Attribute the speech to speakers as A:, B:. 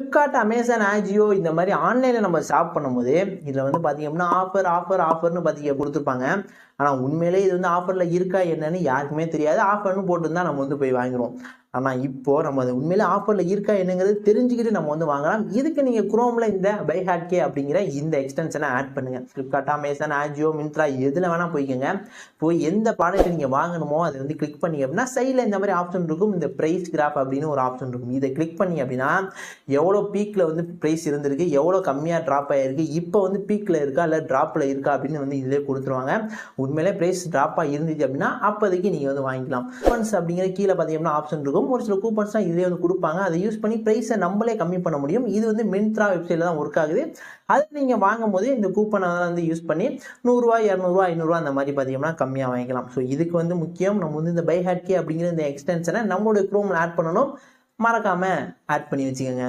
A: Flipkart Amazon Ajio இந்த மாதிரி ஆன்லைனில் நம்ம ஷாப் பண்ணும்போது இதில் வந்து பார்த்தீங்க அப்படின்னா ஆஃபர் ஆஃபர் ஆஃபர்னு பார்த்தீங்க கொடுத்துருப்பாங்க. ஆனால் உண்மையிலே இது வந்து ஆஃபரில் இருக்கா என்னன்னு யாருக்குமே தெரியாது. ஆஃபர்னு போட்டுருந்தா நம்ம வந்து போய் வாங்கிடுவோம் ஆனால் இப்போது நம்ம அது உண்மையிலே ஆஃபரில் இருக்கா என்னங்கிறது தெரிஞ்சுக்கிட்டு நம்ம வந்து வாங்கலாம். இதுக்கு நீங்கள் குரோமில் இந்த பை ஹேட்கே அப்படிங்கிற இந்த எக்ஸ்டென்ஷனை ஆட் பண்ணுங்கள் ஃப்ளிப்கார்ட் அமேசான் ஆஜியோ மின்த்ரா எதில் வேணால் போய்க்கோங்க. போய் எந்த ப்ராடக்ட் நீங்கள் வாங்கணுமோ அதை வந்து கிளிக் பண்ணி அப்படின்னா சைடில் இந்த மாதிரி ஆப்ஷன் இருக்கும். இந்த ப்ரைஸ் கிராஃப் அப்படின்னு ஒரு ஆப்ஷன் இருக்கும். இதை கிளிக் பண்ணி அப்படின்னா எவ்வளோ பீக்கில் வந்து ப்ரைஸ் இருந்திருக்கு எவ்வளோ கம்மியாக ட்ராப் ஆகிருக்கு இப்போ வந்து பீக்கில் இருக்கா இல்லை ட்ராப்பில் இருக்கா அப்படின்னு வந்து இதிலே கொடுத்துருவாங்க. உண்மையிலே ப்ரைஸ் ட்ராப்பாக இருந்துச்சு அப்படின்னா அப்போதைக்கு நீங்கள் வந்து வாங்கிக்கலாம். கூப்பன்ஸ் அப்படிங்கிற கீழே பார்த்தீங்கன்னா ஆப்ஷன் இருக்கும். ஒரு சில கூப்பன்ஸ்லாம் இதிலே வந்து கொடுப்பாங்க. அதை யூஸ் பண்ணி ப்ரைஸை நம்மளே கம்மி பண்ண முடியும். இது வந்து மின்த்ரா வெப்சைட்டில் தான் ஒர்க் ஆகுது. அது நீங்கள் வாங்கும் போது இந்த கூப்பனை வந்து யூஸ் பண்ணி நூறுரூவா இரநூறுவா ஐநூறுரூவா அந்த மாதிரி பார்த்தீங்கன்னா கம்மியாக வாங்கிக்கலாம். ஸோ இதுக்கு வந்து முக்கியம் நம்ம வந்து இந்த பை ஹேட்கே அப்படிங்கிற இந்த எக்ஸ்டென்ஷனை நம்மளுடைய குரோமில் ஆட் பண்ணணும். மறக்காமல் ஆட் பண்ணி வச்சுக்கோங்க.